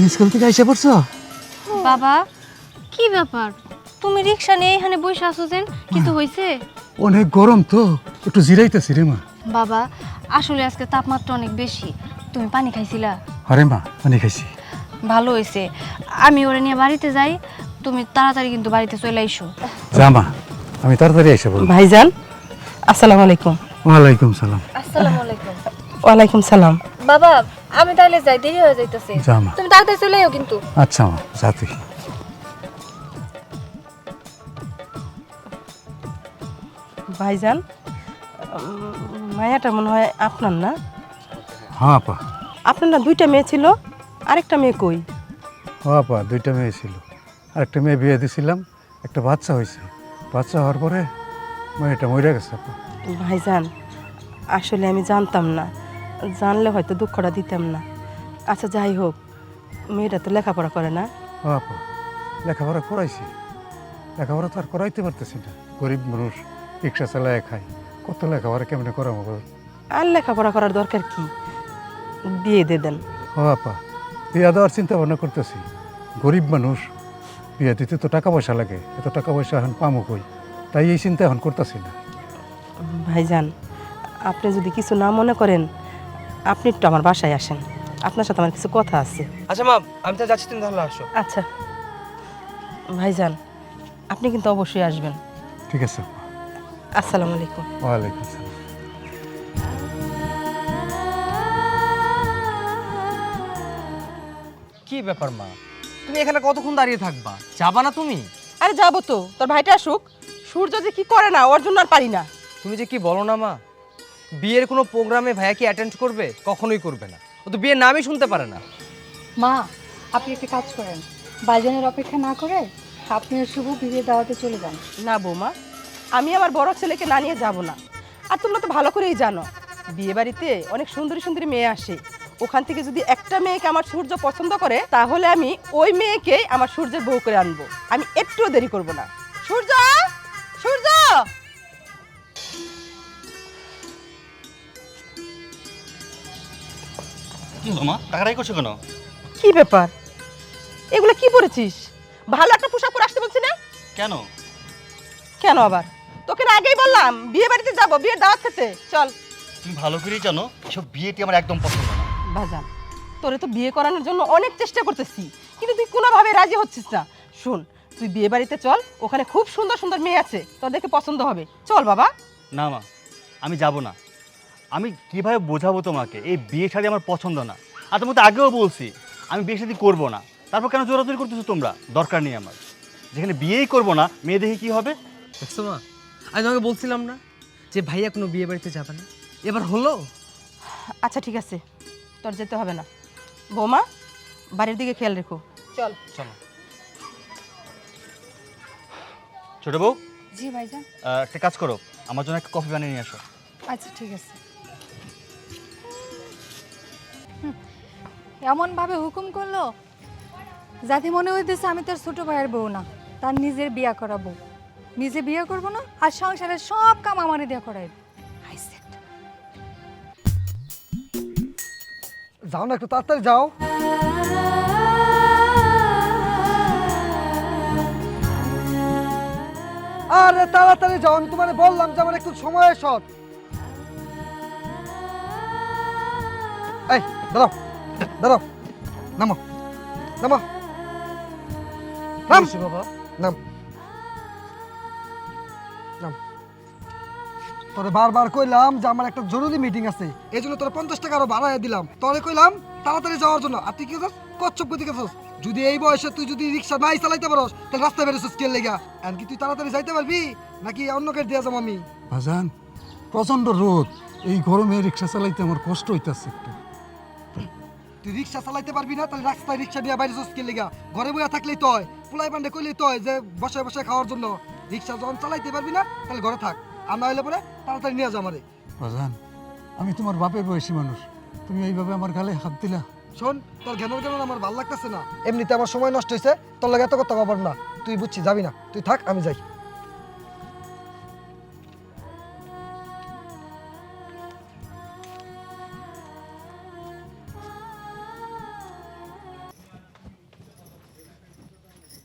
তুমি স্কুল থেকে আইসা পড়ছো? বাবা কি ব্যাপার? তুমি রিক্সা নিয়ে এখানে বসে আছো যেন কিছু হয়েছে অনেক গরম তো একটু জিরাইতেছি রে মা। বাবা আসলে আজকে তাপমাত্রা অনেক বেশি। তুমি পানি খাইছিলা? আরে মা পানি খাইছি। ভালো হয়েছে আমি ওরে নিয়ে বাড়িতে যাই তুমি তাড়াতাড়ি কিন্তু বাড়িতে চলে আইসো। যা মা আমি তাড়াতাড়ি আইসা পড়ব। ভাইজান আসসালামু আলাইকুম। ওয়ালাইকুম সালাম। আসসালামু আলাইকুম। ওয়ালাইকুম সালাম। বাবা আমি তাহলে যাই দেরি হয়ে যাইতেছে। তুমি তাড়াতাড়ি চলে আইও কিন্তু। আচ্ছা মা যা তুই ভাইজান মায়াটা মনে হয় আপনার না? হ্যাঁ আপা। আপনার না দুইটা মেয়ে ছিল আরেকটা মেয়ে কই? ও আপা দুইটা মেয়ে ছিল। আর একটা মেয়ে বিয়ে দিছিলাম একটা বাচ্চা হয়েছে। বাচ্চা হওয়ার পরে মেয়েটা মরে গেছে আপা। ভাইজান আসলে আমি জানতাম না। জানলে হয়তো দুঃখটা দিতাম না। আচ্ছা যাই হোক মেয়েটা তো লেখাপড়া করে না। আপা লেখাপড়া করাইছি। লেখাপড়া তো আর করাইতে পারতেছি না। গরিব মানুষ রিক্সা চালায় খায়। কত লেখাপড়া কেমনে বল? আর লেখাপড়া করার দরকার কি? বিয়ে দিয়ে দেন। ও আপা বিয়া দেওয়ার চিন্তা ভাবনা করতেছি। গরিব মানুষ বিয়া দিতে তো টাকা পয়সা লাগে। এত টাকা পয়সা এখন পামো কই? তাই এই চিন্তা এখন করতেছি না। ভাইজান আপনি যদি কিছু না মনে করেন আপনি একটু আমার বাসায় আসেন। আপনার সাথে আমার কিছু কথা আছে। আচ্ছা মা আমি তো যাচ্ছি তুমি তাহলে আসো। আচ্ছা। ভাইজান আপনি কিন্তু অবশ্যই আসবেন। ঠিক আছে আসসালামু আলাইকুম। ওয়ালাইকুম আসসালাম। কি ব্যাপার মা? তুমি এখানে কতক্ষণ দাঁড়িয়ে থাকবা? যাবা না তুমি? আরে যাব তো। তোর ভাইটা আসুক। সূর্য যে কি করে না ওর জন্য আর পারি না। তুমি যে কি বলো না মা? বিয়ের কোনো প্রোগ্রামে ভাইয়া কি অ্যাটেন্ড করবে? কখনোই করবে না। ও তো বিয়ের নামই শুনতে পারে না। মা আপনি একটা কাজ করেন। বাইজানের অপেক্ষা না করে আপনি শুভ বিয়ে দাওয়াতে চলে যান। না বৌমা আমি আমার বড় ছেলেকে না নিয়ে যাব না। আর তোমরা তো ভালো করেই জানো বিয়ে বাড়িতে অনেক সুন্দরী সুন্দরী মেয়ে আসে। ওখান থেকে যদি একটা মেয়েকে আমার সূর্য পছন্দ করে তাহলে আমি ওই মেয়েকে আমার সূর্যের বউ করে আনব। আমি একটুও দেরি করব না। সূর্য সূর্য! কি হলো মা টাকাটাই করছ কেন? কি ব্যাপার? এগুলো কি পরেছিস? ভালো একটা পোশাক পরে আসতে বলছি না? কেন? কেন আবার? তোকে না আগেই বললাম বিয়ে বাড়িতে যাব বিয়ের দাওয়াত খেতে। চল। তুমি ভালো করেই জানো এসব বিয়েটি আমার একদম পছন্দ না। বাজান তোরে তো বিয়ে করানোর জন্য অনেক চেষ্টা করতেছি কিন্তু তুই কোনোভাবে রাজি হচ্ছিস না। শোন তুই বিয়ে বাড়িতে চল ওখানে খুব সুন্দর সুন্দর মেয়ে আছে তোর দেখে পছন্দ হবে। চল বাবা। না মা আমি যাব না। আমি কীভাবে বোঝাবো তোমাকে? এই বিয়ে শাড়ি আমার পছন্দ না। আর তোমাকে আগেও বলছি আমি বিয়ে শাদী করব না। তারপর কেন জোরাজোরি করতেছো তোমরা? দরকার নেই আমার। যেখানে বিয়েই করব না মেয়ে দেখে কী হবে? দেখছ মা আমি তোমাকে বলছিলাম না যে ভাইয়া কোনো বিয়ে বাড়িতে যাবে না। এবার হলো? আচ্ছা ঠিক আছে। তোর যেতে হবে না। বৌমা বাড়ির দিকে খেয়াল রেখো। চল। চলো। ছোট বউ? জি ভাইজান। আহ, একটা কাজ করো আমার জন্য একটা কফি বানিয়ে নিয়ে আসো। আচ্ছা ঠিক আছে। এমনভাবে হুকুম করল? যাতে মনে হইতেছে আমি তার ছোট ভাইয়ের বউ না, তার নিজের বিয়া করাবো। নিজে বিয়ে করব না, আর সংসারের সব কাম আমারে দিয়ে হাইছে যাও না একটু তাড়াতাড়ি যাও। আরে তাড়াতাড়ি যাও, আমি তোমারে বললাম যে আমার একটু সময় শর্ট এই, দাঁড়াও। দাঁড়াও। নামো। নামো। নাম। বাবা। নাম। নাম। তোরে বারবার কইলাম যে আমার একটা জরুরি মিটিং আছে। এই জন্য তোরা পঞ্চাশ টাকা আরও বাড়াই দিলাম। তোরে কইলাম তাড়াতাড়ি যাওয়ার জন্য। আর তুই কি করছিস? কচ্ছপ গতি করছিস যদি এই বয়সে তুই যদি রিক্সা নাই চালাইতে পারস তাহলে রাস্তায় বেরোছিস কে লেগা? আর কি তুই তাড়াতাড়ি যাইতে পারবি? নাকি অন্য কেট দিয়ে যাব আমি? বাজান প্রচণ্ড রোদ। এই গরমে রিক্সা চালাইতে আমার কষ্ট হইতাছে একটু। তুই রিক্সা চালাইতে পারবি না তাহলে রাস্তায় রিক্সা দিয়ে বাইরে কে লেগা? ঘরে বইয়া থাকলেই তয় পোলাই পান্ডে কইলেই তয় যে বসে বসে খাওয়ার জন্য। রিক্সা যখন চালাইতে পারবি না তাহলে ঘরে থাক। আর না হলে পরে তাড়াতাড়ি নিয়ে যাও আমারে। বাজান আমি তোমার বাপের বয়সী মানুষ। তুমি এইভাবে আমার গালে হাত দিলা। শোন তোর জ্ঞানের জ্ঞান আমার ভালো লাগতেছে না। এমনিতে আমার সময় নষ্ট হয়েছে তোর লাগে এত কথা খবর না। তুই বুঝছি যাবি না। তুই থাক আমি যাই।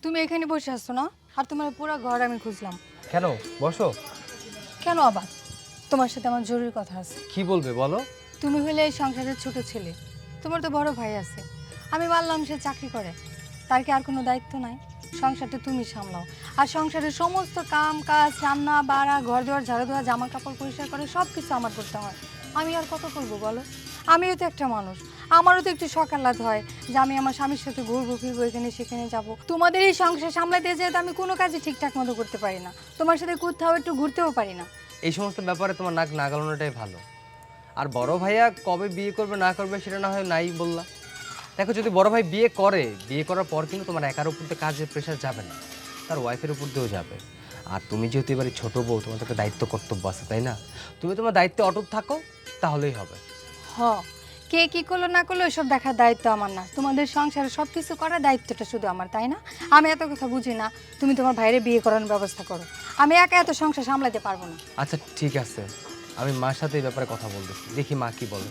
তুমি এখানে বসে আসছো না? আর তোমার পুরো ঘর আমি খুঁজলাম। কেন? বসো। কেন আবার? তোমার সাথে আমার জরুরি কথা আছে। কি বলবে বলো। তুমি হলে এই সংসারের ছোট ছেলে। তোমার তো বড় ভাই আছে। আমি বললাম সে চাকরি করে। তার কি আর কোনো দায়িত্ব নাই? সংসারটা তুমি সামলাও। আর সংসারের সমস্ত কাম কাজ রান্না বাড়া ঘর দেওয়ার ঝাড়ু দেওয়া জামা কাপড় পরিষ্কার করে সব কিছু আমার করতে হয়। আমি আর কত করব বলো? আমিও তো একটা মানুষ। আমারও তো একটু শখ সকালাত হয় যে আমি আমার স্বামীর সাথে ঘুরবো ফিরবো এখানে সেখানে যাব। তোমাদের এই সংসার সামলাতে যেয়ে তো আমি কোনো কাজই ঠিকঠাক মতো করতে পারি না তোমার সাথে কোথাও একটু ঘুরতেও পারি না। এই সমস্ত ব্যাপারে তোমার নাক নাগালানোটাই ভালো। আর বড় ভাইয়া কবে বিয়ে করবে না করবে সেটা না হয় নাই বললা। দেখো যদি বড় ভাই বিয়ে করে বিয়ে করার পর কিন্তু তোমার একার উপর দিয়ে কাজের প্রেশার যাবে না তার ওয়াইফের উপর দিয়েও যাবে। আর তুমি যেহেতু এবারে ছোট বউ তোমার তো একটা দায়িত্ব কর্তব্য আছে তাই না? তুমি তোমার দায়িত্বে অটুট থাকো তাহলেই হবে। হ। কে কি করল না করল এসব দেখার দায়িত্ব আমার না। তোমাদের সংসারে সব কিছু করার দায়িত্বটা শুধু আমার তাই না? আমি এত কথা বুঝি না তুমি তোমার ভাইরে বিয়ে করানোর ব্যবস্থা করো। আমি একা এত সংসার সামলাতে পারব না। আচ্ছা ঠিক আছে। আমি মার সাথে এই ব্যাপারে কথা বলব দেখি মা কি বলে।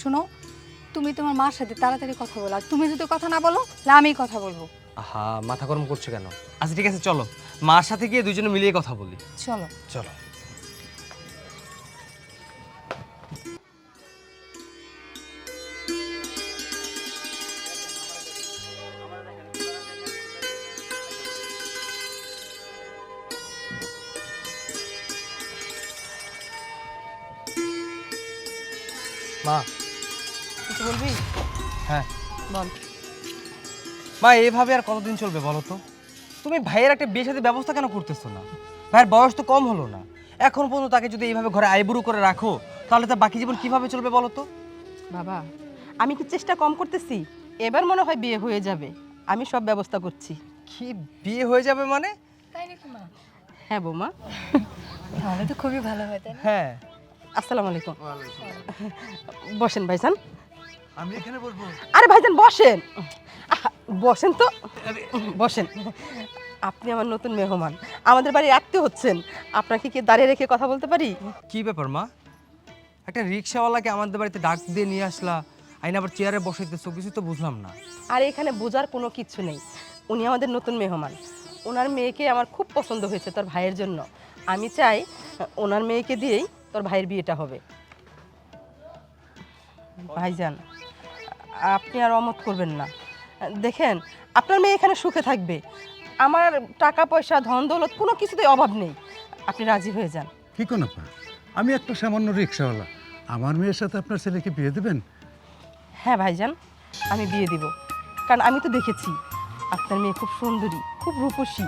শোনো তুমি তোমার মার সাথে তাড়াতাড়ি কথা বলো আর তুমি যদি কথা না বলো তাহলে আমি কথা বলব। আহা মাথা গরম করছ কেন? আচ্ছা ঠিক আছে চলো। মার সাথে গিয়ে দুজনে মিলিয়ে কথা বলি। চলো। চলো। মা। কিছু বলবি? হ্যাঁ। বল। মা এইভাবে আর কতদিন চলবে বলো তো? তুমি ভাইয়ের একটা বিয়ে সাথে ব্যবস্থা কেন করতেছো না? ভাইয়ের বয়স তো কম হলো না। এখন পর্যন্ত তাকে যদি এইভাবে ঘরে আইবুড়ো করে রাখো তাহলে তার বাকি জীবন কীভাবে চলবে বলো তো? বাবা আমি কি চেষ্টা কম করতেছি? এবার মনে হয় বিয়ে হয়ে যাবে। আমি সব ব্যবস্থা করছি। কি বিয়ে হয়ে যাবে মানে? তাই নাকি মা? হ্যাঁ বৌমা। তাহলে তো খুবই ভালো হয় হ্যাঁ। আসসালামু আলাইকুম। বসেন ভাইজান। আমি এখানে বলব আরে ভাইজান বসেন। বসেন তো। বসেন। আপনি আমার নতুন মেহমান। আমাদের বাড়ি আত্মীয় হচ্ছেন। আপনাকে কি দাঁড়িয়ে রেখে কথা বলতে পারি? কি ব্যাপার মা? একটা রিক্সাওয়ালাকে আমাদের বাড়িতে ডাক দিয়ে নিয়ে আসলা আইন আবার চেয়ারে বসাইতেছো কিছু তো বুঝলাম না। আর এখানে বোঝার কোনো কিছু নেই। উনি আমাদের নতুন মেহমান। ওনার মেয়েকে আমার খুব পছন্দ হয়েছে তার ভাইয়ের জন্য। আমি চাই ওনার মেয়েকে দিয়েই তোর ভাইয়ের বিয়েটা হবে। ভাইজান আপনি আর অমত করবেন না। দেখেন আপনার মেয়ে এখানে সুখে থাকবে। আমার টাকা পয়সা ধন দৌলত কোনো কিছুতেই অভাব নেই। আপনি রাজি হয়ে যান। কি কোনো আমি একটা সামান্য রিক্সাওয়ালা। আমার মেয়ের সাথে আপনার ছেলেকে বিয়ে দেবেন? হ্যাঁ ভাইজান আমি বিয়ে দিব। কারণ আমি তো দেখেছি আপনার মেয়ে খুব সুন্দরী খুব রূপসী।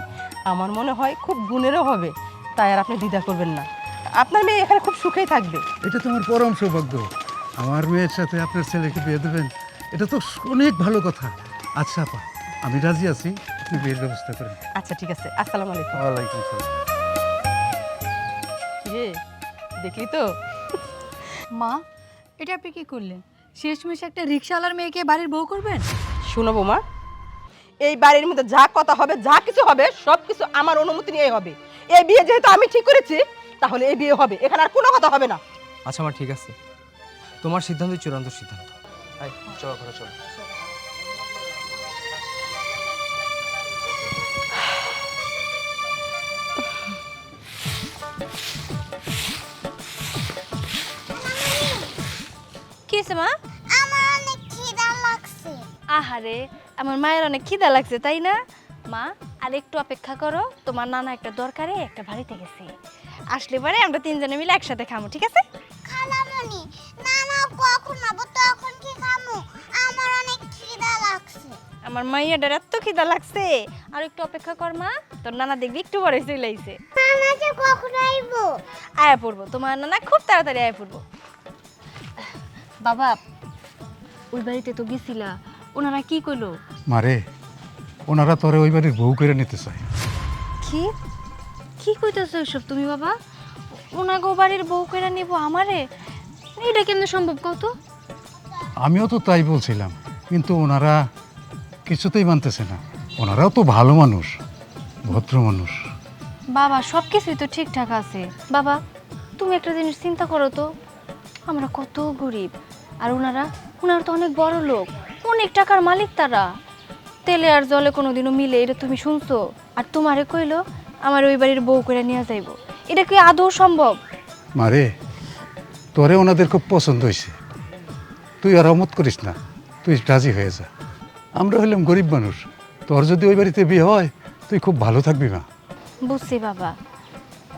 আমার মনে হয় খুব গুণেরও হবে। তাই আর আপনি দ্বিধা করবেন না। আপনার মেয়ে এখানে খুব সুখেই থাকবে। এটা তোমার পরম সৌভাগ্য। আমার মেয়ের সাথে আপনার ছেলেকে বিয়ে দেবেন এটা তো অনেক ভালো কথা। আচ্ছা আপা আমি রাজি আছি আপনি বিয়ের ব্যবস্থা করেন। আচ্ছা ঠিক আছে। আসসালামু আলাইকুম। ওয়ালাইকুম সালাম রে দেখলি তো? মা এটা আপনি কি করলেন? শেষমেশ একটা রিক্সাওয়ালার মেয়েকে বাড়ির বউ করবেন? শুনো বৌমা এই বাড়ির মধ্যে যা কথা হবে যা কিছু হবে সব কিছু আমার অনুমতি নিয়ে হবে। এই বিয়ে যেহেতু আমি ঠিক করেছি তাহলে এই বিয়ে হবে। এখানে আর কোনো কথা হবে না। আচ্ছা আমার ঠিক আছে। তোমার সিদ্ধান্তই চূড়ান্ত সিদ্ধান্ত। চলো ঘরে চলো। কি হয়েছে মা? আমার অনেক খিদা লাগছে। আহারে আমার মায়ের অনেক খিদা লাগছে তাই না? মা আর একটু অপেক্ষা করো। তোমার নানা একটা দরকারে একটা বাড়িতে গেছে। আসলে পরে আমরা তিনজনে মিলে একসাথে খামো ঠিক আছে? খালামণি না না কখন আবো তখন কি খামু? আমার অনেক খিদা লাগছে। আমার মাইয়াটার এত খিদা লাগছে। আর একটু অপেক্ষা কর মা। তোর নানা দেখবি একটু পরে চলে আইছে। নানা যে কখন আইবো? আয়া পড়ব। তোমার নানা খুব তাড়াতাড়ি আয়া পড়ব। বাবা ওই বাড়িতে তো গেছিলা। ওনারা কি কইলো? মারে ওনারা তোরে ওই বাড়ির বউ করে নিতে চায়। কি? কি কইতেছো এসব তুমি বাবা? ওনাগো বাড়ির বউ কেরা নিব আমারে? এটা কেমনে সম্ভব কত আমিও তো তাই বলছিলাম কিন্তু ওনারা কিছুতেই মানতেছে না। ওনারাও তো ভালো মানুষ ভদ্র মানুষ। বাবা সব কিছুই তো ঠিকঠাক আছে। বাবা তুমি একটা জিনিস চিন্তা করো তো। আমরা কত গরিব আর ওনারা ওনারা তো অনেক বড় লোক অনেক টাকার মালিক তারা। তেলে আর জলে কোনোদিনও মিলে এটা তুমি শুনছো? আর তোমারে কইলো আমার ওই বাড়ির বউ করে নিয়ে যাইবো। এটা কি আদৌ সম্ভব? মারে তোরে ওনাদের খুব পছন্দ হয়েছে তুই আর অমত করিস না তুই রাজি হয়ে যা। আমরা হইলাম গরিব মানুষ। তোর যদি ওই বাড়িতে বিয়ে হয় তুই খুব ভালো থাকবি মা। বুঝছি বাবা।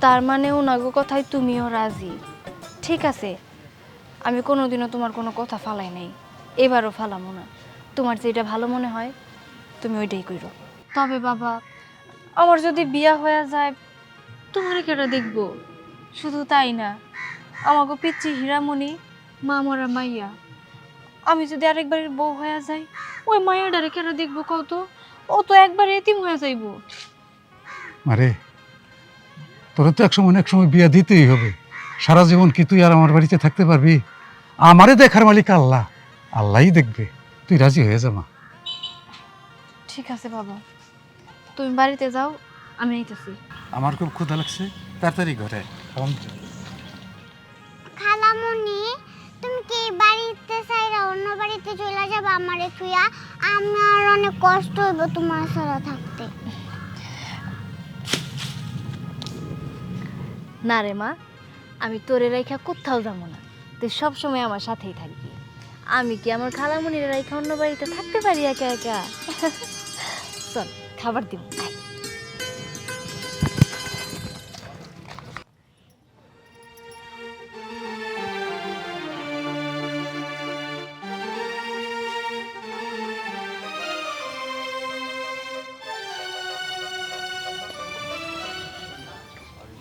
তার মানে ওনাগো কথাই তুমিও রাজি। ঠিক আছে আমি কোনোদিনও তোমার কোনো কথা ফালাই নাই। এবারও ফালামো না। তোমার যেটা ভালো মনে হয় তুমি ওইটাই করো তবে বাবা আমার যদি বিয়া হয়ে যায় তোমার কেটা দেখব? শুধু তাই না আমাকে পিচ্ছি হীরামণি মা মরা মাইয়া। আমি যদি আরেকবারের বউ হয়ে যাই ওই মায়াডারে কেন দেখব কত? ও তো একবার এতিম হয়ে যাইবো। আরে তোর তো একসময় না একসময় বিয়া দিতেই হবে। সারা জীবন কি তুই আর আমার বাড়িতে থাকতে পারবি? আমারে দেখার মালিক আল্লাহ। আল্লাহই দেখবে। তুই রাজি হয়ে যা মা। ঠিক আছে বাবা। তুমি বাড়িতে যাও আমি আইতেছি। আমার খুব ক্ষুধা লাগছে তাড়াতাড়ি ঘরে খালামুনি তুমি কি বাড়িতে চাইরা অন্য বাড়িতে চলে যাবে আমারে থুইয়া? আমার অনেক কষ্ট হইব তোমার ছাড়া থাকতে। না রে মা আমি তোরে রাইখা কোথাও যাব না। তুই সবসময় আমার সাথেই থাকবি। আমি কি আমার খালামুনির রাইখা অন্য বাড়িতে থাকতে পারি একা একা? খাবার দিব।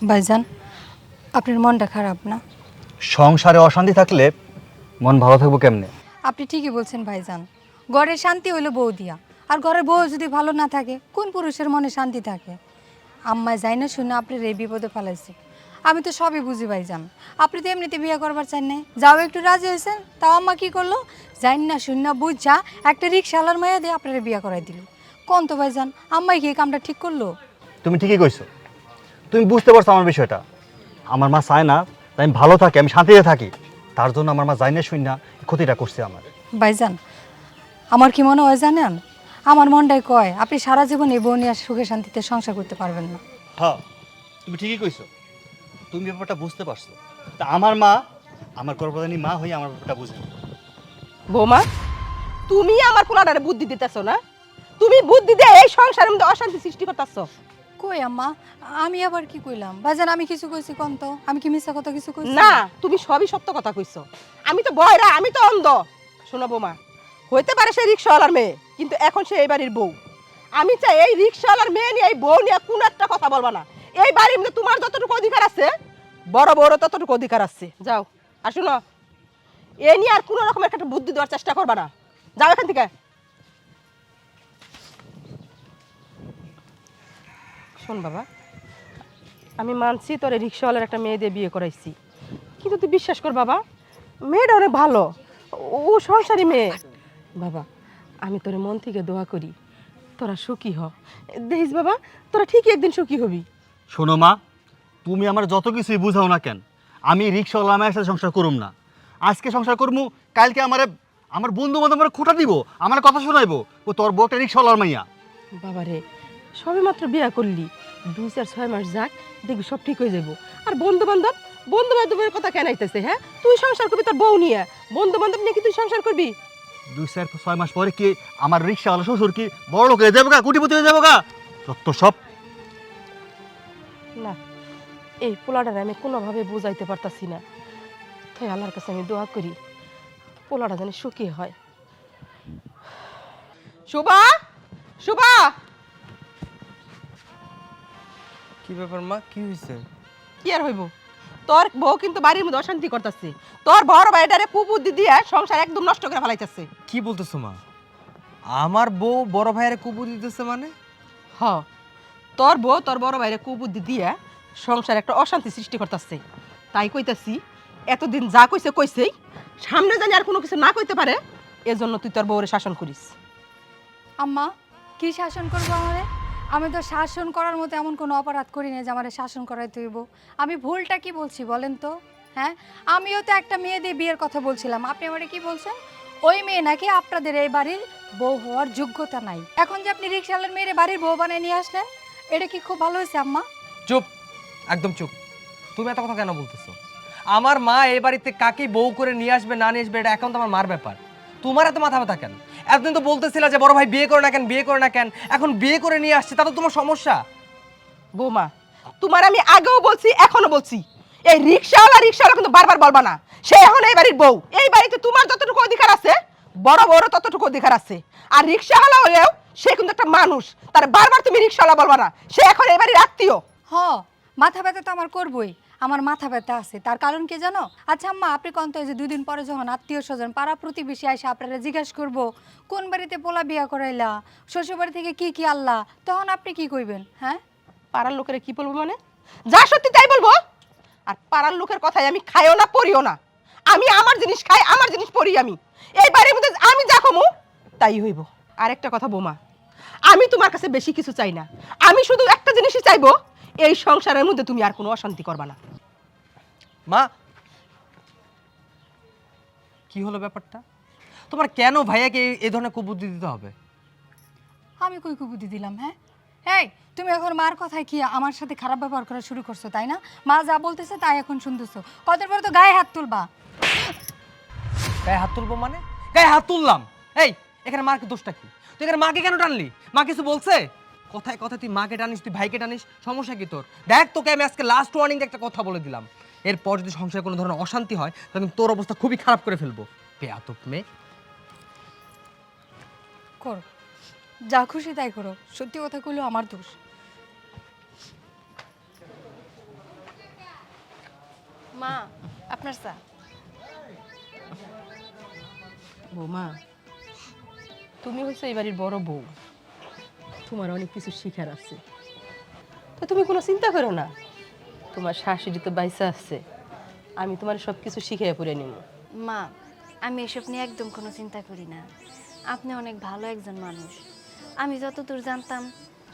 ভাইজান আপনার মনটা খারাপ না? সংসারে অশান্তি থাকলে মন ভালো থাকব কেমনে? আপনি ঠিকই বলছেন ভাইজান। ঘরের শান্তি হইল বউ দিয়া। আর ঘরের বউ যদি ভালো না থাকে কোন পুরুষের মনে শান্তি থাকে? আম্মায় যাই না শুনে আপনার এই বিপদে ফেলাইছে। আমি তো সবই বুঝি ভাইজান। আপনি তো এমনিতে বিয়ে করবার চান নাই। যাও একটু রাজি হয়েছেন? তাও আম্মা কী করল? যাই না শূন্য বুঝা একটা রিক্সাওয়ালার মায়া দিয়ে আপনারা বিয়ে করাই দিল। কোন তো ভাইজান আম্মাই কি কামটা ঠিক করল? তুমি ঠিকই কইছো। তুমি বুঝতে পারছ আমার বিষয়টা। আমার মা চায় না তাই আমি ভালো থাকি আমি শান্তিতে থাকি। তার জন্য আমার মা যাই না শুন না ক্ষতিটা করছে আমার। ভাইজান আমার কি মনে হয় জানেন? আমার মনটাই কয় আপনি সারা জীবন এই বউ নিয়ে সুখে শান্তিতে সংসার করতে পারবেন না। হ্যাঁ তুমি ঠিকই কইছো। তুমি ব্যাপারটা বুঝতে পারছ। তা আমার মা আমার গর্ভধানী মা হয়ে আমার ব্যাপারটা বুঝে বৌমা তুমি আমার পোলাটারে বুদ্ধি দিতেছো না? তুমি বুদ্ধি দিয়ে এই সংসারের মধ্যে অশান্তি সৃষ্টি করতেছো। কই আম্মা আমি আবার কি কইলাম? ভাইজান আমি কিছু কইছি কোন তো? আমি কি মিথ্যা কথা কিছু কইছি? না তুমি সবই সত্য কথা কইছো। আমি তো বয়রা আমি তো অন্ধ। শোনো বৌমা হইতে পারে সে রিক্সাওয়ালার মেয়ে, কিন্তু এখন সে এই বাড়ির বউ। আমি চাই এই রিক্সাওয়ালার মেয়ে নিয়ে, এই বউ নিয়ে কোনো একটা কথা বলবা না। এই বাড়ির মধ্যে তোমার যতটুকু অধিকার আছে, বড় বড় ততটুকু অধিকার আছে। যাও, আর শুনো, এ নিয়ে আর কোনো রকম একটা বুদ্ধি দেওয়ার চেষ্টা করবা না। যাও এখান থেকে। শোন বাবা, আমি মানছি তোর এই রিক্সাওয়ালার একটা মেয়ে দিয়ে বিয়ে করাইছি। কিন্তু তুই বিশ্বাস কর বাবা, মেয়েটা অনেক ভালো। ও সংসারী মেয়ে। বাবা আমি তোর মন থেকে দোয়া করি তোরা সুখী হ। দেখিস বাবা তোরা ঠিকই একদিন সুখী হবি। শোনো মা তুমি আমার যত কিছুই বুঝাও না কেন আমি রিক্সাওয়ালা আমার সাথে সংসার করুম না। আজকে সংসার করব কালকে আমার আমার বন্ধু বান্ধব আমার খোটা দিব আমার কথা শোনাইবো ও তোর বউ একটা রিক্সাওয়ালার মাইয়া। বাবা রে সবে মাত্র বিয়া করলি দুই চার ছয় মাস যাক দেখবি সব ঠিক হয়ে যাব আর বন্ধু বান্ধব বন্ধু বান্ধবের কথা কেন আইতেছে হ্যাঁ? তুই সংসার করবি তোর বউ নিয়ে। বন্ধু বান্ধব নিয়ে কি তুই সংসার করবি? দুই চার ছয় মাস পরে কি আমার রিক্সাওয়ালা শ্বশুর কি বড় লোক হয়ে যাব গা? কুটিপতি হয়ে যাব গা? যত সব। না এই পোলাটার আমি কোনোভাবে বুঝাইতে পারতাছি না। তাই আল্লাহর কাছে আমি দোয়া করি পোলাটা যেন সুখী হয়। শুভা! শুভা! কি ব্যাপার মা? কি হয়েছে কি আর হইব? তোর বউ কিন্তু বাড়ির মধ্যে অশান্তি করতেছে। তোর বড় ভাইটারে কুবুদ্ধি দিয়ে সংসার একদম নষ্ট করে ফেলাইতেছে। কি বলতেছো মা? আমার বউ বড় ভাইয়ের কুবু দিতেছে মানে? হ। তোর বউ তোর বড় ভাইরে কুবুদ্ধি দিয়ে সংসার একটা অশান্তি সৃষ্টি করতেছে। তাই কইতাছি এতদিন যা কইছে কইছেই সামনে জানি আর কোনো কিছু না কইতে পারে এজন্য তুই তোর বউরে শাসন করিস। আম্মা কি শাসন করব আমারে? আমি তো শাসন করার মতো এমন কোনো অপরাধ করি না যে আমারে শাসন করাই তুইব আমি ভুলটা কি বলছি বলেন তো? হ্যাঁ? আমিও তো একটা মেয়ে দিয়ে বিয়ের কথা বলছিলাম। আপনি আমারে কি বলছেন? ওই মেয়ে নাকি আপনাদের এই বাড়ির বউ হওয়ার যোগ্যতা নাই। এখন যে আপনি রিক্সাওয়ালার মেয়েরে বাড়ির বউ বানিয়ে নিয়ে আসলেন, এটা কি খুব ভালো হয়েছে, আম্মা? চুপ, একদম চুপ। তুমি এত কথা কেন বলতেছো? আমার মা এই বাড়িতে কাকে বউ করে নিয়ে আসবে, না নিয়ে আসবে, এটা এখন তো আমার মার ব্যাপার। তোমার এত মাথা ব্যথা কেন? এতদিন তো বলতেছিলা যে বড় ভাই বিয়ে করে না কেন, বিয়ে করে না কেন। এখন বিয়ে করে নিয়ে আসছে তা তো তোমার সমস্যা? বৌমা, তোমার আমি আগেও বলছি এখনও বলছি। এই রিক্সাওয়ালা রিক্সাওয়ালা কিন্তু বারবার বলবা না। সে এখন এই বাড়ির বউ। এই বাড়িতে তোমার যতটুকু অধিকার আছে, বড় বড় ততটুকু অধিকার আছে। আর রিক্সাওয়ালা হলেও সে কিন্তু একটা মানুষ। তার বারবার তুমি রিক্সাওয়ালা বলবা না। সে এখন এই বাড়ির আত্মীয়। হ, মাথা ব্যথা তো আমার করবই। আমার মাথা ব্যথা আছে। তার কারণ কি জানো? আচ্ছা আম্মা, আপনি কন্ত যে দুদিন পরে যখন আত্মীয় স্বজন পাড়া প্রতিবেশী আসে আপনারা জিজ্ঞাসা করব, কোন বাড়িতে পোলা বিয়া করাইলা, শ্বশুরবাড়ি থেকে কি কি আল্লাহ তখন আপনি কি কইবেন হ্যাঁ? পাড়ার লোকেরা কি বলব মানে? যা সত্যি তাই বলব। আর পাড়ার লোকের কথাই আমি খাইও না, পড়িও না। আমি আমার জিনিস খাই, আমার জিনিস পড়ি আমি। এই বাড়ির মধ্যে আমি যা কমু, তাই হইব। আরেকটা কথা বোমা, আমি তোমার কাছে বেশি কিছু চাই না। আমি শুধু একটা জিনিসই চাইব এই সংসারের মধ্যে তুমি আর কোনো অশান্তি করবা না। মা! কি হলো ব্যাপারটা? তোমার কেন ভাইয়াকে এই- ধরনের কুবুদ্ধি দিতে হবে? আমি কই কুবুদ্ধি দিলাম হ্যাঁ? এই তুমি এখন মার কথায় কি আমার সাথে খারাপ ব্যবহার করা শুরু করছ তাই না? মা যা বলতেছে তাই এখন শুনতেছো। কদিন পরে তো গায়ে হাত তুলবা। গায়ে হাত তুলবো মানে? গায়ে হাত তুললাম। এই এখানে মার কি দোষটা কি? তুই এখানে মাকে কেন টানলি? মা কিছু বলছে? কথায় কথায় তুই মাকে টানিস তুই ভাইকে টানিস সমস্যা কি তোর? দেখ তোকে আমি আজকে লাস্ট ওয়ার্নিং একটা কথা বলে দিলাম। এরপর যদি সংসারে কোনো ধরনের অশান্তি হয় তাহলে কিন্তু তোর অবস্থা খুবই খারাপ করে ফেলব। বেয়াতপ মেয়ে? করো। যা খুশি তাই করো। সত্যি কথা কইলো আমার দোষ। মা আপনার চা। বৌমা তুমি হচ্ছে এই বাড়ির বড় বউ। তোমার অনেক কিছু শিখার আছে। তো তুমি কোনো চিন্তা করো না। তোমার শাশুড়ি তো বাইসা আছে। আমি তোমার সব কিছু শিখিয়ে পড়ে নিব। মা, আমি এসব নিয়ে একদম কোনো চিন্তা করি না। আপনি অনেক ভালো একজন মানুষ। আমি যতদূর জানতাম,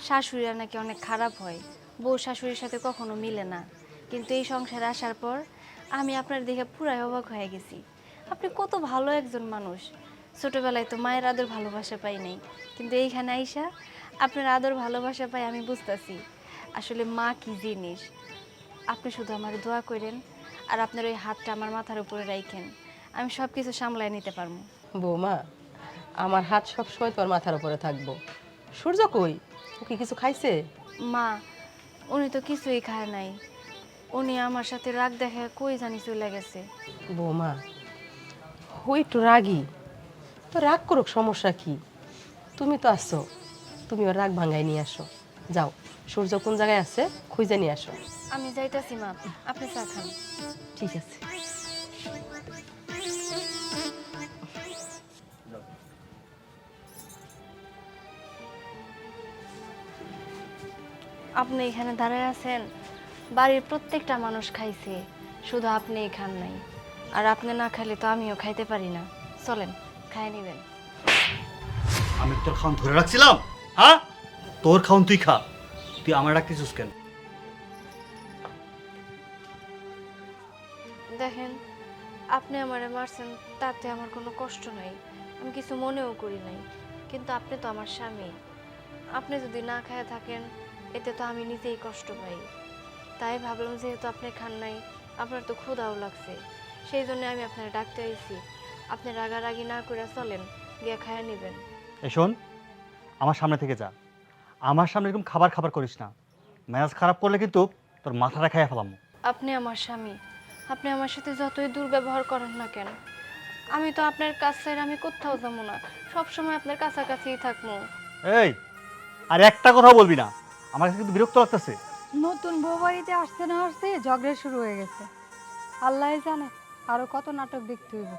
শাশুড়িরা নাকি অনেক খারাপ হয়। বউ শাশুড়ির সাথে কখনো মিলে না। কিন্তু এই সংসারে আসার পর আমি আপনার দেখে পুরাই অবাক হয়ে গেছি। আপনি কত ভালো একজন মানুষ। ছোটবেলায় তো মায়ের আদর ভালোবাসা পাই নাই। কিন্তু এইখানে আইসা আপনার আদর ভালোবাসা পাই আমি বুঝতেছি। আসলে মা কি জিনিস? আপনি শুধু আমার দোয়া করেন আর আপনার ওই হাতটা আমার মাথার উপরে রাখেন আমি সব কিছু সামলায় নিতে পারব। বৌমা আমার হাত সব সময় তোমার মাথার উপরে থাকব। সূর্য কই? ও কি কিছু খাইছে? মা উনি তো কিছুই খায় নাই। উনি আমার সাথে রাগ দেখে কই জানি চলে গেছে। বৌমা ও একটু রাগি। তো রাগ করুক সমস্যা কি? তুমি তো আসছো তুমি ওর রাগ ভাঙাই নিয়ে আসো। যাও সূর্য কোন জায়গায় আছে খুঁজে নিয়ে আসো। আমি যাইতাছি মা। আপনি চা খান। ঠিক আছে। আপনি এখানে দাঁড়ায় আছেন বাড়ির প্রত্যেকটা মানুষ খাইছে শুধু আপনি খান নাই। আর আপনি না খাইলে তো আমিও খাইতে পারি না। চলেন খাই নেবেন। আমি তোর খাওন ধরে রাখছিলাম। হ্যাঁ? তোর খাওন তুই খা। তুই আমার রাখতেছিস কেন? দেখেন আপনি আমারে মারছেন তাতে আমার কোনো কষ্ট নাই। আমি কিছু মনেও করি নাই কিন্তু আপনি তো আমার স্বামী। আপনি যদি না খায় থাকেন এতে তো আমি নিজেই কষ্ট পাই। তাই ভাবলাম যেহেতু আপনি খান নাই আপনার তো ক্ষুধাও লাগছে। সেই জন্য আমি আপনার ডাকতে আইছি। আপনি রাগারাগি না করে চলেন গিয়ে খায়া নেবেন। এই শোন আমার সামনে থেকে যা। আমার সামনে এরকম খাবার খাবার করিস না। মেজাজ খারাপ করলে কিন্তু তোর মাথাটা খাইয়া ফেলাম। আপনি আমার স্বামী। আপনি আমার সাথে যতই দুর্ব্যবহার করেন না কেন আমি তো আপনার কাছ থেকে আমি কোথাও যাব না। সবসময় আপনার কাছাকাছিই থাকব। এই আর একটা কথা বলবি না। আমার কাছে কিন্তু বিরক্ত লাগতেছে। নতুন বউ বাড়িতে আসতে না আসতে ঝগড়া শুরু হয়ে গেছে। আল্লাহ জানে আরও কত নাটক দেখতে হইব।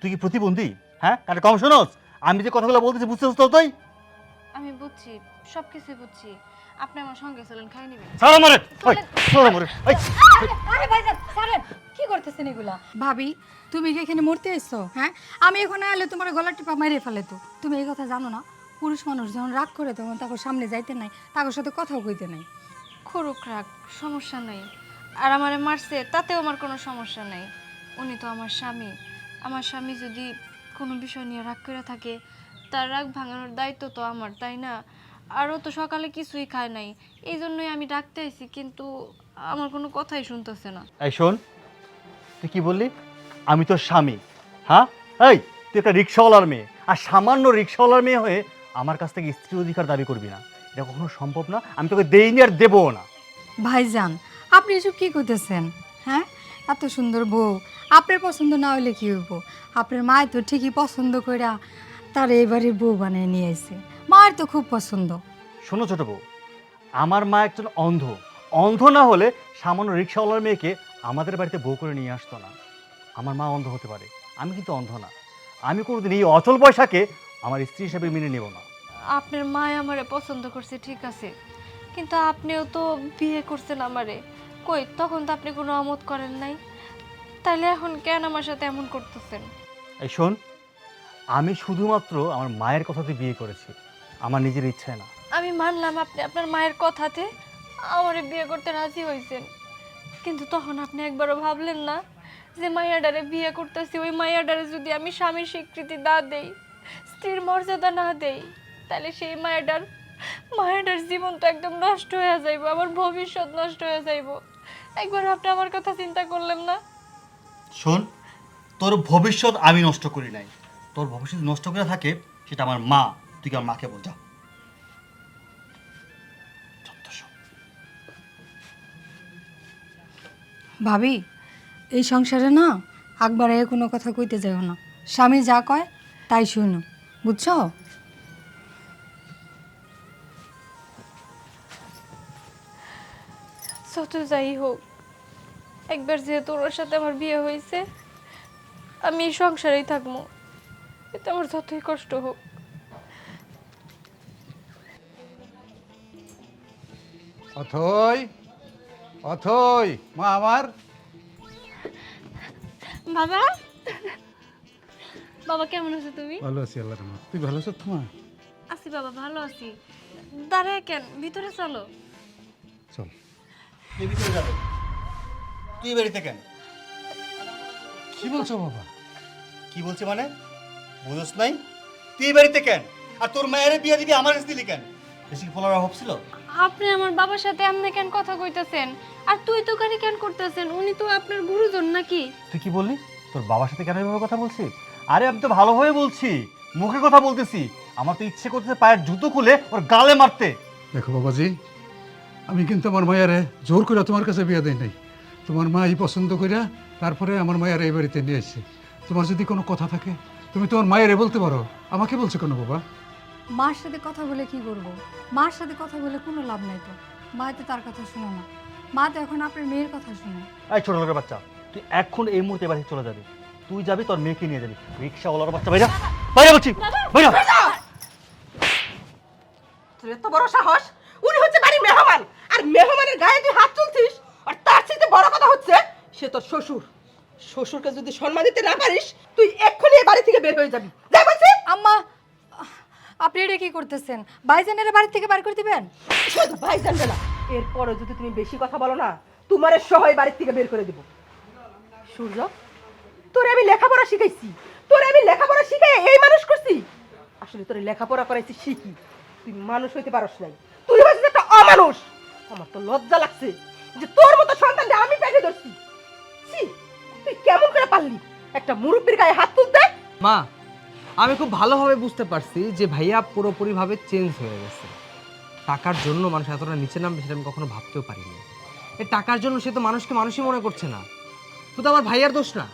তুই কি প্রতিবন্ধী? হ্যাঁ কারে কম শোনোস। আমি যে কথাগুলো বলতেছি বুঝতেছিস তো তুই? আমি বুঝছি সব কিছুই বুঝছি। আপনি আমার সঙ্গে চলেন খাই নেবেন। সারা মারে ওই সারা মারে ওই! আরে ভাইজান ছাড়েন। কি করতেছেন এগুলা? ভাবি তুমি কি এখানে মরতে এসছো হ্যাঁ? আমি এখানে এলে তোমার গলা টিপা মেরে ফেলে তো। তুমি এই কথা জানো না? পুরুষ মানুষ যখন রাগ করে তখন তাকে সামনে যাইতে নাই তাদের সাথে কথাও কইতে নাই। খরুক রাখ সমস্যা নাই। আর আমারে মারছে তাতেও আমার কোনো সমস্যা নাই। উনি তো আমার স্বামী। আমার স্বামী যদি কোনো বিষয় নিয়ে রাগ করে থাকে। তার রাগ ভাঙানোর দায়িত্ব তো আমার তাই না? আরও তো সকালে কিছুই খায় নাই। এই জন্যই আমি ডাকতে আইছি কিন্তু আমার কোনো কথাই শুনতেছে না। এই শোন তুই কি বললি? আমি তোর স্বামী হ্যাঁ? এই তুই একটা রিক্সাওয়ালার মেয়ে আর সামান্য রিক্সাওয়ালার মেয়ে হয়ে আমার কাছ থেকে স্ত্রী অধিকার দাবি করবি না। এটা কখনো সম্ভব না? আমি তোকে দেইনি আর দেবও না। ভাইজান আপনি এসব কি করতেছেন? হ্যাঁ? এত সুন্দর বউ। আপনার পছন্দ না হলে কি হইব? আপনার মায়ের তো ঠিকই পছন্দ কইরা তার এবারে বউ বানিয়ে নিয়ে এসে মায়ের তো খুব পছন্দ। শোনো ছোট বউ আমার মা একজন অন্ধ। অন্ধ না হলে সামান্য রিক্সাওয়ালার মেয়েকে আমাদের বাড়িতে বউ করে নিয়ে আসতো না। আমার মা অন্ধ হতে পারে আমি কিন্তু অন্ধ না। আমি কোনোদিন এই অচল পয়সাকে আমার স্ত্রী হিসেবে মেনে নেব না। আপনার মা আমারে পছন্দ করছে ঠিক আছে। কিন্তু আপনিও তো বিয়ে করছেন আমারে। কই তখন তো আপনি কোনো আমোদ করেন নাই। তাহলে এখন কেন আমার সাথে এমন করতেছেন? এই শোন আমি শুধুমাত্র আমার মায়ের কথাতে বিয়ে করেছি। আমার নিজের ইচ্ছায় না। আমি মানলাম আপনি আপনার মায়ের কথাতে আমারে বিয়ে করতে রাজি হয়েছেন কিন্তু তখন আপনি একবারও ভাবলেন না যে মায়াডারে বিয়ে করতেছি ওই মায়াডারে যদি আমি স্বামীর স্বীকৃতি না দেই স্ত্রীর মর্যাদা না দেই তাহলে সেই মায়াডার মায়াডার জীবন তো একদম নষ্ট হয়ে যাইব আমার ভবিষ্যৎ নষ্ট হয়ে যাইব। একবার আপনি আমার কথা চিন্তা করলেন না। শোন তোর ভবিষ্যৎ আমি নষ্ট করি নাই। তোর ভবিষ্যৎ নষ্ট করে থাকে সেটা আমার মা তুই কি আমার মাকে বল যা। ভাবি এই সংসারে না আকবারে কোনো কথা কইতে যাও না। স্বামী যা কয় তাই শুনো। বুঝছ? যত যাই হোক একবার যেহেতু ওর সাথে আমার বিয়ে হয়েছে আমি এই সংসারেই থাকব। এতে আমার যতই কষ্ট হোক। অথই অথই মা আমার। বাবা বাবা কেমন আছো তুমি? ভালো আছি আল্লাহ রহমত। তুই ভালো আছো তোমার আছি বাবা ভালো আছি। দাঁড়ায় কেন? ভিতরে চলো। চল। কে ভিতরে যাবে। তুই বাড়িতে কেন? কি বলছো বাবা? কি বলছে মানে? বুঝোস নাই? তুই বাড়িতে কেন? আর তোর মায়ের বিয়ে দিবি আমার কাছে দিলি কেন? বেশি কি ফলার অভাব ছিল? আপনি আমার বাবার সাথে আপনি কেন কথা কইতেছেন? আর তুই তো কারি কেন করতেছেন? উনি তো আপনার গুরুজন নাকি? তুই কি বললি? তোর বাবার সাথে কেন এভাবে কথা বলছি আরে আমি তো ভালোভাবে বলছি। মুখে কথা বলতেছি। আমার তো ইচ্ছে করতেছে পায়ের জুতো খুলে ওর গালে মারতে। দেখো বাবাজি আমি কিন্তু আমার মায়ারে জোর করে তোমার কাছে বিয়ে দেয় নাই। তোমার মা এই পছন্দ কইরা তারপরে আমার মায়ের এই বাড়িতে নিয়ে এসেছে তোমার যদি কোনো কথা থাকে তুমি তোমার মায়েরে বলতে পারো। আমাকে বলছো কেন বাবা? মার সাথে কথা বলে কি করব? মার সাথে কথা বলে কোনো লাভ নাই তো। মা তো তার কথা শুনে না। মা তো এখন আপনার মেয়ের কথা শুনে। এই ছোট লোকের বাচ্চা তুই এখন এই মুহূর্তে বাড়ি চলে যাবি। তুই যাবি তোর মেয়েকে নিয়ে যাবি। রিক্সাওয়ালার বাচ্চা বাইরা বাইরে বলছি। বাইরা তোর এত বড় সাহস উনি হচ্ছে বাড়ির মেহমান। আর মেহমানের গায়ে তুই হাত তুলছিস আর তার চাইতে বড় কথা হচ্ছে সে তোর শ্বশুর। শ্বশুরকে যদি সম্মান দিতে না পারিস তুই এক্ষুনি এই বাড়ি থেকে বের হয়ে যাবি। যাই বলছি? আম্মা আপনি এটা কি করতেছেন? ভাইজানের বাড়ি থেকে বার করে দিবেন? শুধু ভাই জানবে না। এরপরে যদি তুমি বেশি কথা বলো না তোমার সহ এই বাড়ির থেকে বের করে দেবো। সূর্য তোরে আমি লেখাপড়া শিখাইছি। তোরে আমি লেখাপড়া শিখাই এই মানুষ করছি। আসলে তোরে লেখাপড়া করাইছি শিখি। তুই মানুষ হইতে পারস নাই। তুই হয়েছিস একটা অমানুষ। আমার তো লজ্জা লাগছে যে তোর মতো সন্তানটা আমি পেটে ধরছি। ছি, তুই কেমন করে পারলি? একটা মুরব্বীর গায়ে হাত তুলতে? মা আমি খুব ভালোভাবে বুঝতে পারছি যে ভাইয়া পুরোপুরিভাবে চেঞ্জ হয়ে গেছে। টাকার জন্য মানুষ এতটা নিচে নামবে সেটা আমি কখনো ভাবতেও পারিনি। এই টাকার জন্য সে তো মানুষকে মানুষই মনে করছে না। শুধু আমার ভাইয়ার দোষ না।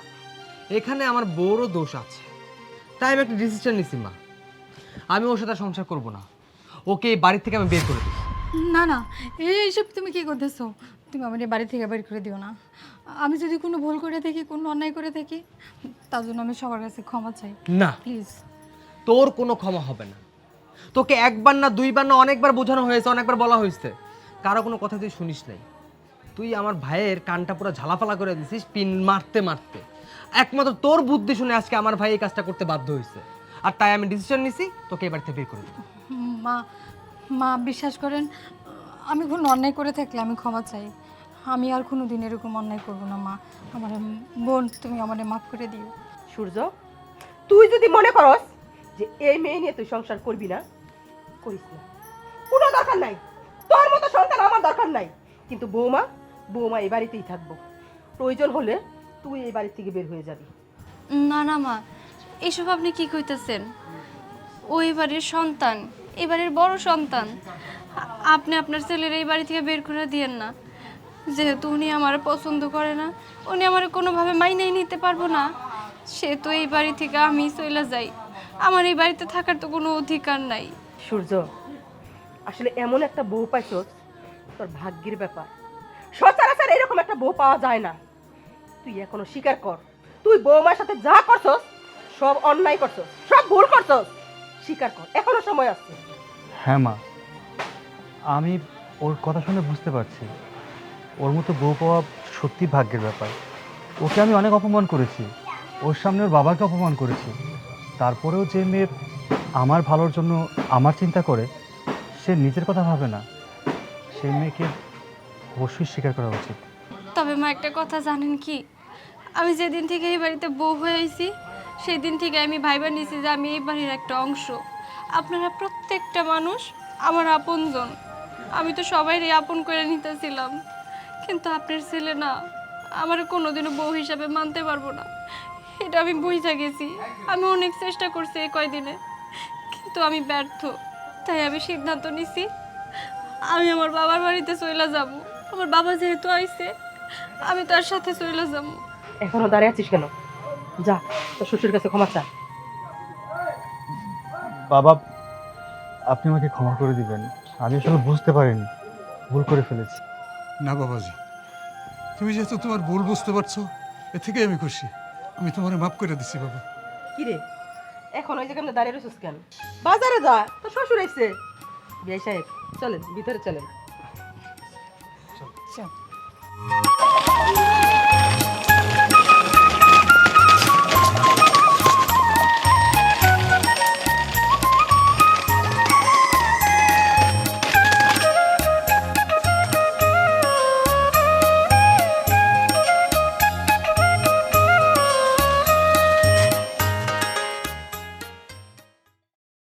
এখানে আমার বড় দোষ আছে। তাই আমি একটা ডিসিশন নিছি মা। আমি ওর সাথে সংসার করব না। ওকে এই বাড়ি থেকে আমি বের করে দিই না না এইসব তুমি কি করতেছো? তুমি আমার বাড়ি থেকে বের করে দিও না। আমি যদি কোনো ভুল করে থাকি কোনো অন্যায় করে থাকি তার জন্য আমি সবার কাছে ক্ষমা চাই। না। প্লিজ তোর কোনো ক্ষমা হবে না। তোকে একবার না দুইবার না অনেকবার বোঝানো হয়েছে অনেকবার বলা হয়েছে। কারও কোনো কথা তুই শুনিস নাই। তুই আমার ভাইয়ের কানটা পুরো ঝালাফালা করে দিছিস পিন মারতে মারতে। একমাত্র তোর বুদ্ধি শুনে আজকে আমার ভাই এই কাজটা করতে বাধ্য হয়েছে। আর তাই আমি ডিসিশন নিছি তোকে এবার থেকে বের করে দেবো। মা মা বিশ্বাস করেন আমি কোনো অন্যায় করে থাকলে আমি ক্ষমা চাই। আমি আর কোনো দিন এরকম অন্যায় করব না মা। আমার বোন তুমি আমারে মাফ করে দিও। সূর্য তুই যদি মনে করস যে এই মেয়ে নিয়ে তুই সংসার করবি না করিস না। কোনো দরকার নাই। তোর মতো সন্তান আমার দরকার নাই। কিন্তু বৌমা বৌমা এই বাড়িতেই থাকব। প্রয়োজন হলে তুই এই বাড়ি থেকে বের হয়ে যাবি। না না মা। এসব আপনি কি কইতেছেন? ওই বাড়ির সন্তান। এই বাড়ির বড় সন্তান। আপনি আপনার ছেলের এই বাড়ি থেকে বের করে দিয়েন না। যেহেতু উনি আমার পছন্দ করে না, উনি আমার কোনোভাবে মাইনেই নিতে পারব না। সে তো এই বাড়ি থেকে আমি চলে যাই। আমার এই বাড়িতে থাকার তো কোনো অধিকার নাই। সূর্য, আসলে এমন একটা বউ পাইছস তোর ভাগ্যের ব্যাপার। সচরাচর এরকম একটা বউ পাওয়া যায় না। তুই এখনও স্বীকার কর, তুই বৌমার সাথে যা করছস, সব অন্যায় করছস, সব ভুল করছস। স্বীকার কর। এখনও সময় আছে। হ্যাঁ মা। আমি ওর কথা শুনে বুঝতে পারছি। ওর মতো বউ পাওয়া সত্যি ভাগ্যের ব্যাপার। ওকে আমি অনেক অপমান করেছি। ওর সামনে ওর বাবাকে অপমান করেছি। তারপরেও যে মেয়ে আমার ভালোর জন্য আমার চিন্তা করে সে নিজের কথা ভাবে না। সেই মেয়েকে অবশ্যই স্বীকার করা উচিত। তবে মা একটা কথা জানেন কি? আমি যেদিন থেকে এই বাড়িতে বউ হয়ে আইছি সেই দিন থেকে আমি ভাইবা নিয়েছি যে আমি এই বাড়ির একটা অংশ। আপনারা প্রত্যেকটা মানুষ আমার আপনজন। আমি তো সবাইরই আপন করে নিতেছিলাম। কিন্তু আপনার ছেলে না, আমার কোনোদিনও বউ হিসাবে মানতে পারব না। এটা আমি বুঝে গেছি। আমি অনেক চেষ্টা করছি এই কয়দিনে। কিন্তু আমি ব্যর্থ। তাই আমি সিদ্ধান্ত নিছি, আমি আমার বাবার বাড়িতে চলে যাব। আমার বাবা যেহেতু আইছে, আমি তার সাথে চলে যাব। এখনও দাঁড়িয়ে আছিস কেন? যা তোর শ্বশুর কাছে ক্ষমা চা। বাবা আপনি আমাকে ক্ষমা করে দিবেন। আমি আসলে বুঝতে পারিনি। ভুল করে ফেলেছি। না বাবাজি তুমি যেহেতু তোমার ভুল বুঝতে পারছ এ থেকে আমি খুশি। আমি তোমার মাফ করে দিচ্ছি বাবা। কি রে? এখন ওই জায়গায় দাঁড়িয়ে রয়েছিস কেন? বাজারে যা তোর শ্বশুর আইছে। বিয়াই সাহেব চলেন ভিতরে চলেন। চল।